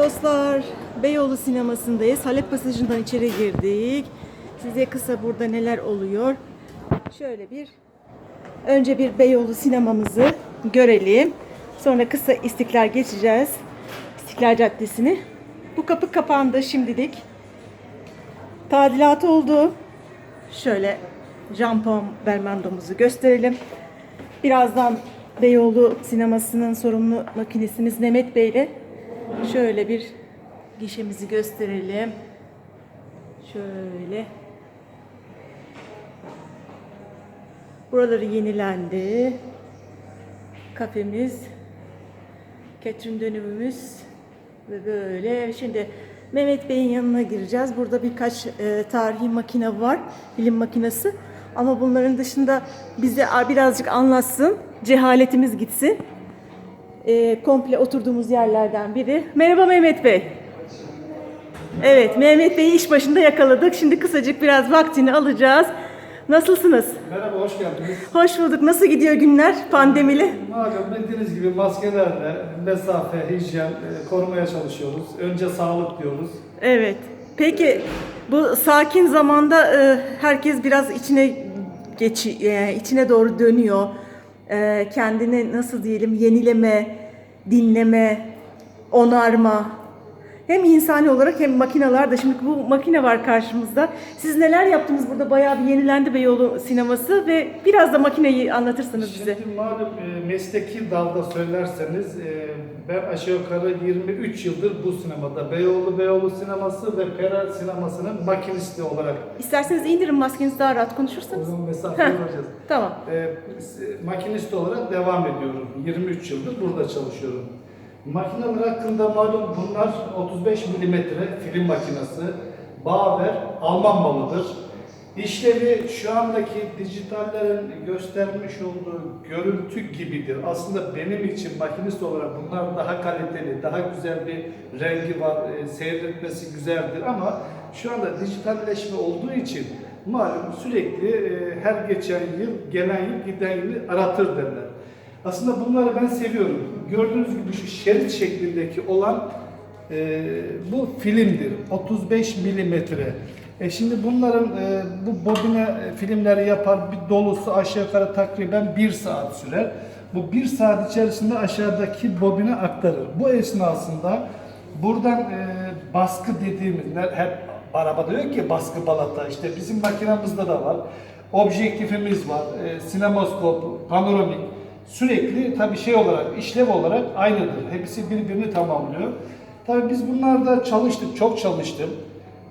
Dostlar, Beyoğlu sinemasındayız. Halep pasajından içeri girdik. Size kısa burada neler oluyor. Şöyle bir önce bir Beyoğlu sinemamızı görelim. Sonra kısa İstiklal geçeceğiz. İstiklal Caddesi'ni. Bu kapı kapandı şimdilik. Tadilat oldu. Şöyle Jean-Paul Belmondo'muzu gösterelim. Birazdan Beyoğlu sinemasının sorumlu makinesimiz Mehmet Bey ile şöyle bir gişemizi gösterelim. Şöyle. Buraları yenilendi. Kafemiz, ketrin dönümümüz ve böyle. Şimdi Mehmet Bey'in yanına gireceğiz. Burada birkaç e, tarihi makine var, bilim makinesi. Ama bunların dışında bize birazcık anlatsın, cehaletimiz gitsin. E, komple oturduğumuz yerlerden biri. Merhaba Mehmet Bey. Evet, Mehmet Bey'i iş başında yakaladık. Şimdi kısacık biraz vaktini alacağız. Nasılsınız? Merhaba, hoş geldiniz. Hoş bulduk. Nasıl gidiyor günler pandemili? Malum bildiğiniz gibi maskelerle mesafe, hijyen e, korumaya çalışıyoruz. Önce sağlık diyoruz. Evet. Peki bu sakin zamanda e, herkes biraz içine geç e, içine doğru dönüyor. E, kendini nasıl diyelim yenileme, dinleme, onarma. Hem insani olarak hem makineler de. Şimdi bu makine var karşımızda. Siz neler yaptınız burada? Bayağı bir yenilendi Beyoğlu sineması ve biraz da makineyi anlatırsanız bize. Şimdi malum e, mesleki dalda söylerseniz e, ben aşağı yukarı 23 yıldır bu sinemada Beyoğlu Beyoğlu sineması ve Pera sinemasının makinisti olarak İsterseniz indirin maskenizi daha rahat konuşursanız. uzun mesafe yapacağız. Tamam. E, makinist olarak devam ediyorum. 23 yıldır burada çalışıyorum. Makineler hakkında malum bunlar 35 milimetre film makinesi. Bauer Alman malıdır. İşlevi şu andaki dijitallerin göstermiş olduğu görüntü gibidir. Aslında benim için makinist olarak bunlar daha kaliteli, daha güzel bir rengi var, e, seyretmesi güzeldir ama şu anda dijitalleşme olduğu için malum sürekli e, her geçen yıl, gelen yıl, giden yılı aratır derler. Aslında bunları ben seviyorum. Gördüğünüz gibi şu şerit şeklindeki olan e, bu filmdir. 35 milimetre. E şimdi bunların e, bu bobine filmleri yapar bir dolusu aşağı yukarı takriben bir saat sürer. Bu bir saat içerisinde aşağıdaki bobine aktarır. Bu esnasında buradan e, baskı dediğimiz hep arabada diyor ki baskı balata işte bizim makinamızda da var. Objektifimiz var, e, sinemaskop, panoramik sürekli tabii şey olarak, işlev olarak aynıdır. Hepsi birbirini tamamlıyor. Tabii biz bunlarda çalıştık, çok çalıştım.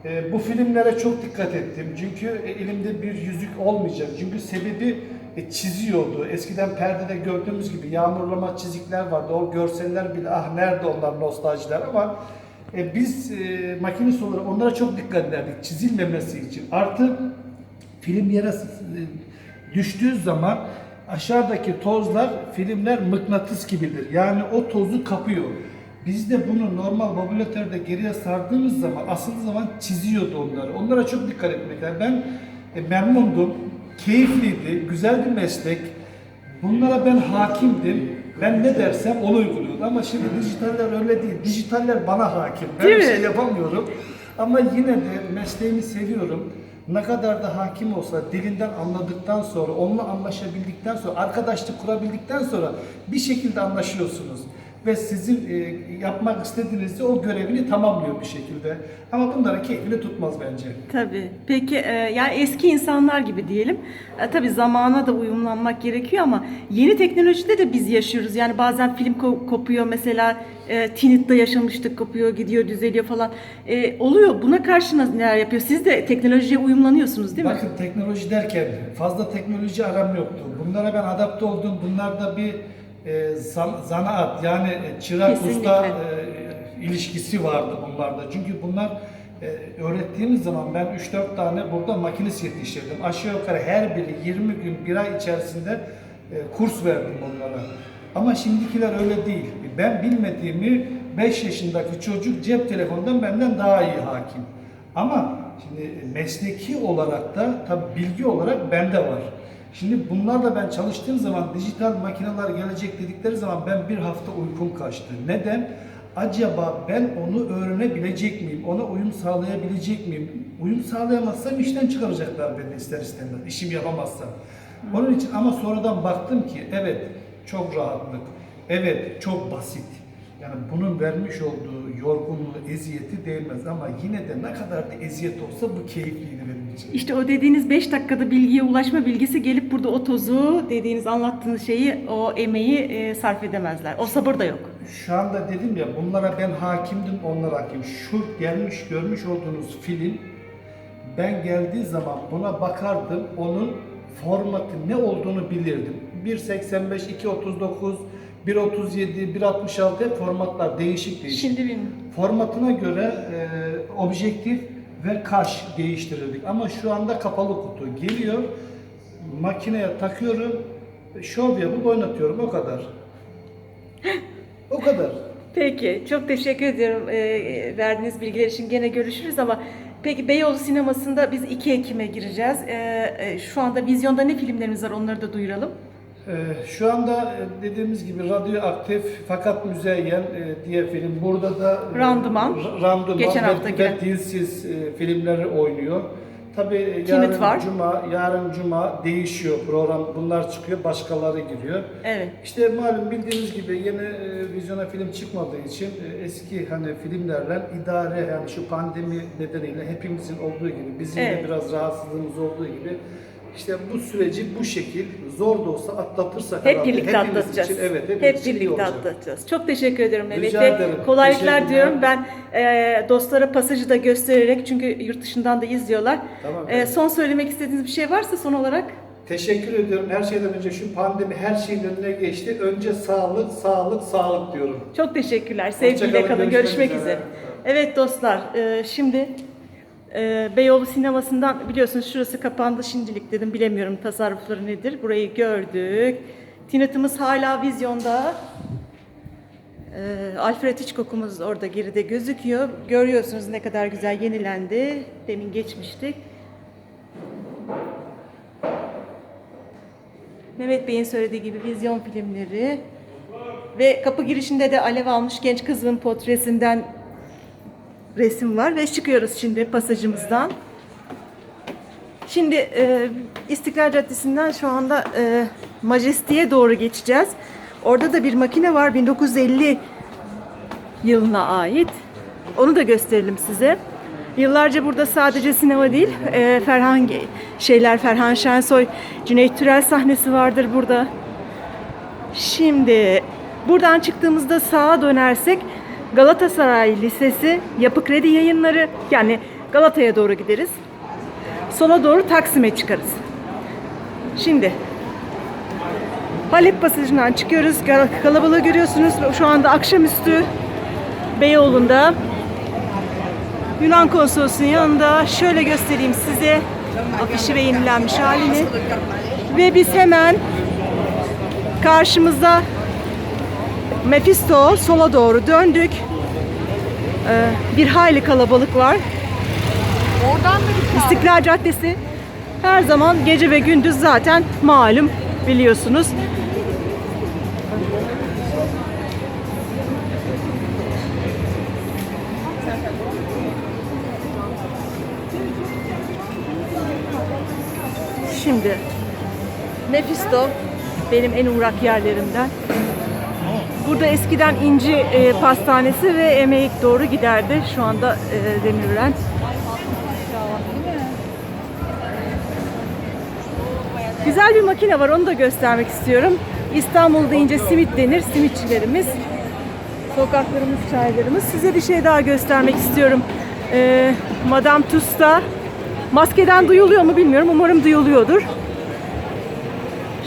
E, bu filmlere çok dikkat ettim. Çünkü e, elimde bir yüzük olmayacak. Çünkü sebebi e, çiziyordu. Eskiden perdede gördüğümüz gibi yağmurlama çizikler vardı. O görseller bile ah nerede onlar nostaljiler ama e, biz e, makinist olarak onlara çok dikkat ederdik çizilmemesi için. Artı film yere e, düştüğü zaman aşağıdaki tozlar filmler mıknatıs gibidir. Yani o tozu kapıyor. Biz de bunu normal mobilyatörde geriye sardığımız zaman asıl zaman çiziyordu onları. Onlara çok dikkat etmek lazım. Ben e, memnundum, keyifliydi, güzel bir meslek. Bunlara ben hakimdim. Ben ne dersem onu uyguluyordum. Ama şimdi dijitaller öyle değil. Dijitaller bana hakim. Ben Değil bir şey yapamıyorum. Ama yine de mesleğimi seviyorum. Ne kadar da hakim olsa dilinden anladıktan sonra, onunla anlaşabildikten sonra, arkadaşlık kurabildikten sonra bir şekilde anlaşıyorsunuz. Ve sizin e, yapmak istediğinizde o görevini tamamlıyor bir şekilde. Ama bunların keyfini tutmaz bence. Tabii. Peki e, yani eski insanlar gibi diyelim. E, tabii zamana da uyumlanmak gerekiyor ama yeni teknolojide de biz yaşıyoruz. Yani bazen film ko- kopuyor mesela e, Tinit'te yaşamıştık kopuyor gidiyor düzeliyor falan. E, oluyor. Buna karşı neler yapıyor? Siz de teknolojiye uyumlanıyorsunuz değil mi? Bakın teknoloji derken fazla teknoloji aram yoktu. Bunlara ben adapte oldum. Bunlarda bir e, zan- zanaat yani e, çırak Kesinlikle. usta e, ilişkisi vardı bunlarda. Çünkü bunlar e, öğrettiğimiz zaman ben 3-4 tane burada makinist yetiştirdim. Aşağı yukarı her biri 20 gün, bir ay içerisinde e, kurs verdim onlara. Ama şimdikiler öyle değil. Ben bilmediğimi 5 yaşındaki çocuk cep telefonundan benden daha iyi hakim. Ama şimdi mesleki olarak da tabii bilgi olarak bende var. Şimdi bunlarla ben çalıştığım zaman dijital makineler gelecek dedikleri zaman ben bir hafta uykum kaçtı. Neden? acaba ben onu öğrenebilecek miyim? Ona uyum sağlayabilecek miyim? Uyum sağlayamazsam işten çıkaracaklar beni ister istemez. İşim yapamazsam. Onun için ama sonradan baktım ki evet çok rahatlık. Evet çok basit. Yani bunun vermiş olduğu yorgunluğu, eziyeti değmez ama yine de ne kadar da eziyet olsa bu keyifliydi benim. İşte o dediğiniz 5 dakikada bilgiye ulaşma bilgisi gelip burada o tozu dediğiniz anlattığınız şeyi o emeği e, sarf edemezler. O sabır da yok. Şu anda dedim ya bunlara ben hakimdim, onlar hakim. Şu gelmiş görmüş olduğunuz film ben geldiği zaman buna bakardım, onun formatı ne olduğunu bilirdim. 1.85, 2.39, 1.37, 1.66 hep formatlar değişik değişik. Şimdi bilmiyorum. Formatına göre e, objektif ve kaş değiştirirdik. Ama şu anda kapalı kutu geliyor, makineye takıyorum, şov yapıp oynatıyorum o kadar. O kadar. Peki, çok teşekkür ediyorum e, verdiğiniz bilgiler için. Gene görüşürüz ama peki Beyoğlu sinemasında biz 2 Ekim'e gireceğiz. E, e, şu anda vizyonda ne filmlerimiz var onları da duyuralım. Ee, şu anda e, dediğimiz gibi radyoaktif fakat müzeyyen e, diye film. Burada da e, Randıman. Ra- Randıman Geçen ve- hafta ve, dilsiz filmleri oynuyor. Tabii Kinit yarın var. cuma, yarın cuma değişiyor program. Bunlar çıkıyor, başkaları giriyor. Evet. İşte malum bildiğiniz gibi yeni e, vizyona film çıkmadığı için e, eski hani filmlerle idare yani şu pandemi nedeniyle hepimizin olduğu gibi bizim Evet. de biraz rahatsızlığımız olduğu gibi işte bu süreci bu şekil zor da olsa atlatırsak Hep birlikte atlatacağız. Için, evet, Hep iyi birlikte atlatacağız. Çok teşekkür ederim Mehmet Rica Bey. ederim. Kolaylıklar diyorum. Ben e, dostlara pasajı da göstererek çünkü yurt dışından da izliyorlar. Tamam. E, son söylemek istediğiniz bir şey varsa son olarak Teşekkür ediyorum. Her şeyden önce şu pandemi her şeyin önüne geçti. Önce sağlık, sağlık, sağlık diyorum. çok teşekkürler. Sevgiyle kalın. görüşmek Görüşmek üzere. üzere. Evet dostlar, e, şimdi e, Beyoğlu sinemasından biliyorsunuz şurası kapandı şimdilik dedim. Bilemiyorum tasarrufları nedir. Burayı gördük. Tinatımız hala vizyonda. E, Alfred Hitchcock'umuz orada geride gözüküyor. Görüyorsunuz ne kadar güzel yenilendi. Demin geçmiştik. Mehmet Bey'in söylediği gibi vizyon filmleri ve kapı girişinde de alev almış genç kızın portresinden resim var ve çıkıyoruz şimdi pasajımızdan. Şimdi e, İstiklal Caddesi'nden şu anda e, Majeste'ye doğru geçeceğiz. Orada da bir makine var 1950 yılına ait. Onu da gösterelim size. Yıllarca burada sadece sinema değil, e, Ferhan şeyler Ferhan Şensoy, Cüneyt Türel sahnesi vardır burada. Şimdi buradan çıktığımızda sağa dönersek Galatasaray Lisesi, Yapı Kredi Yayınları yani Galata'ya doğru gideriz. Sola doğru Taksim'e çıkarız. Şimdi Halep Pasajı'ndan çıkıyoruz. Kalabalığı görüyorsunuz. Şu anda akşamüstü Beyoğlu'nda Yunan konsolosluğunun yanında şöyle göstereyim size afişi ve yenilenmiş halini. Ve biz hemen karşımızda Mephisto sola doğru döndük. Ee, bir hayli kalabalık var. Oradan mı gitti? İstiklal Caddesi her zaman gece ve gündüz zaten malum biliyorsunuz. Şimdi Mephisto benim en uğrak yerlerimden. Burada eskiden İnci e, Pastanesi ve Emeğik doğru giderdi. Şu anda e, Demirören. Güzel bir makine var onu da göstermek istiyorum. İstanbul deyince simit denir. Simitçilerimiz, sokaklarımız, çaylarımız. Size bir şey daha göstermek istiyorum. Ee, Madame Tuss'ta maskeden duyuluyor mu bilmiyorum. Umarım duyuluyordur.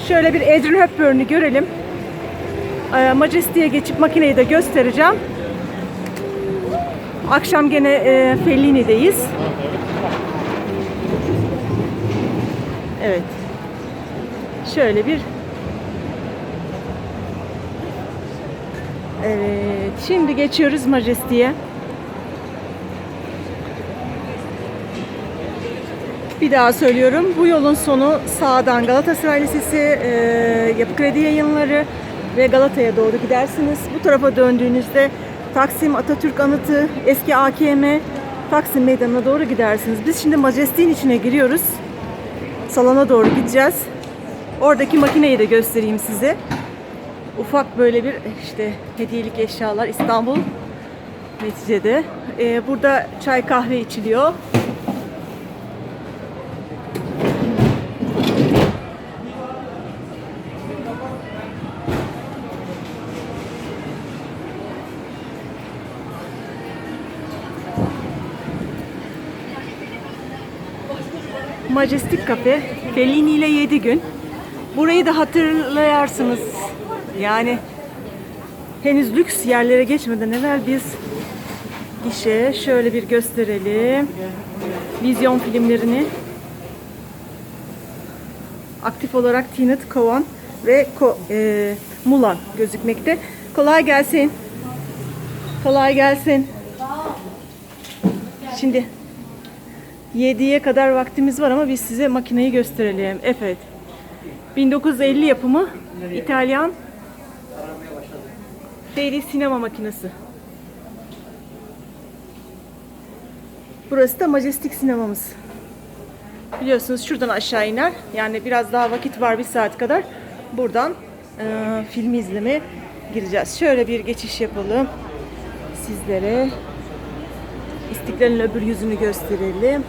Şöyle bir Adrian Hepburn'u görelim. Ee, Majesty'ye geçip makineyi de göstereceğim. Akşam gene e, Fellini'deyiz. Evet. Şöyle bir Evet, şimdi geçiyoruz Majesty'ye. Bir daha söylüyorum. Bu yolun sonu sağdan Galatasaray Lisesi, e, Yapı Kredi Yayınları ve Galata'ya doğru gidersiniz. Bu tarafa döndüğünüzde Taksim Atatürk Anıtı, eski AKM, Taksim Meydanı'na doğru gidersiniz. Biz şimdi Majestik'in içine giriyoruz. Salona doğru gideceğiz. Oradaki makineyi de göstereyim size. Ufak böyle bir işte hediyelik eşyalar İstanbul neticede. Ee, burada çay kahve içiliyor. Majestic Cafe Fellini ile 7 gün. Burayı da hatırlayarsınız. Yani henüz lüks yerlere geçmeden evvel biz gişe şöyle bir gösterelim. Vizyon filmlerini aktif olarak Tenet, Kovan ve Ko- e, Mulan gözükmekte. Kolay gelsin. Kolay gelsin. Şimdi 7'ye kadar vaktimiz var ama biz size makineyi gösterelim. Evet. 1950 yapımı İtalyan deri sinema makinesi. Burası da Majestic sinemamız. Biliyorsunuz şuradan aşağı iner. Yani biraz daha vakit var bir saat kadar. Buradan e, filmi izlemeye gireceğiz. Şöyle bir geçiş yapalım. Sizlere İstiklal'in öbür yüzünü gösterelim.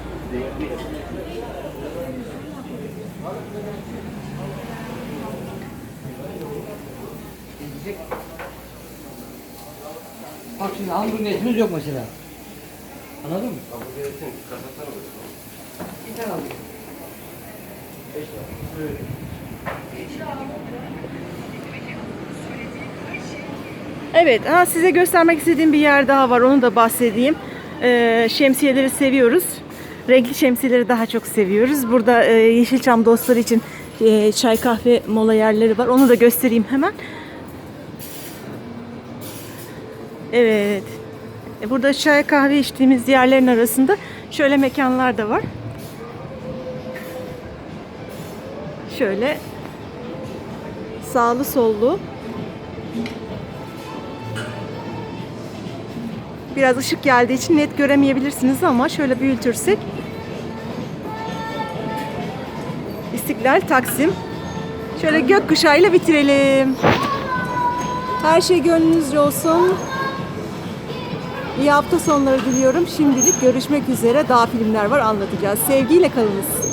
Bak şimdi hamburger etimiz yok mesela. Anladın mı? Bir tane aldım. Evet, ha, size göstermek istediğim bir yer daha var. Onu da bahsedeyim. Ee, şemsiyeleri seviyoruz. Renkli şemsiyeleri daha çok seviyoruz. Burada e, Yeşilçam dostları için e, çay kahve mola yerleri var. Onu da göstereyim hemen. Evet. E, Burada çay kahve içtiğimiz yerlerin arasında şöyle mekanlar da var. Şöyle sağlı sollu Biraz ışık geldiği için net göremeyebilirsiniz ama şöyle büyütürsek İstiklal Taksim. Şöyle gökkuşağıyla bitirelim. Her şey gönlünüzce olsun. İyi hafta sonları diliyorum. Şimdilik görüşmek üzere. Daha filmler var anlatacağız. Sevgiyle kalınız.